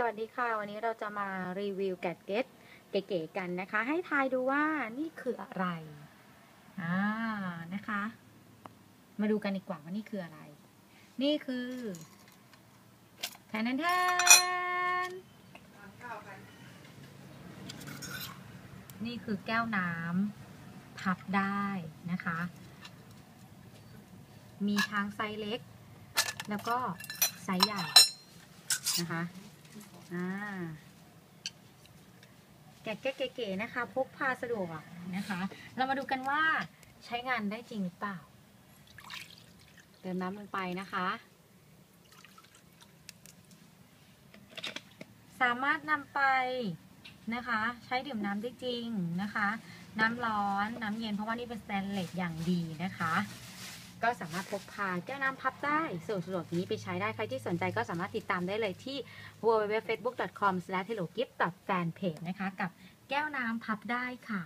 สวัสดีค่ะ วันนี้เราจะมารีวิวแกดเก็ตเก๋ๆกันนะคะ ให้ทายดูว่านี่คืออะไรอ่านะคะ มาดูกันดีกว่าว่านี่คืออะไร นี่คือแทนแทนแทนนี่คือแก้วน้ำพับได้นะคะ มีทั้งไซส์เล็ก แล้วก็ไซส์ใหญ่นะคะ อ่าแกะเก๋ๆนะคะ พกพาสะดวกนะคะ เรามาดูกันว่าใช้งานได้จริงหรือเปล่า เติมน้ำลงไปนะคะ สามารถนำไปนะคะ ใช้ดื่มน้ำได้จริงนะคะ น้ำร้อนน้ำเย็นเพราะว่านี่เป็นสแตนเลสอย่างดีนะคะ ก็สามารถพกพาแก้วน้ำพับได้สะดวกสะดวกนี้ไปใช้ได้ ใครที่สนใจก็สามารถติดตามได้เลยที่ www.facebook.com/hellogift.fanpage นะคะ กับแก้วน้ำพับได้ค่ะ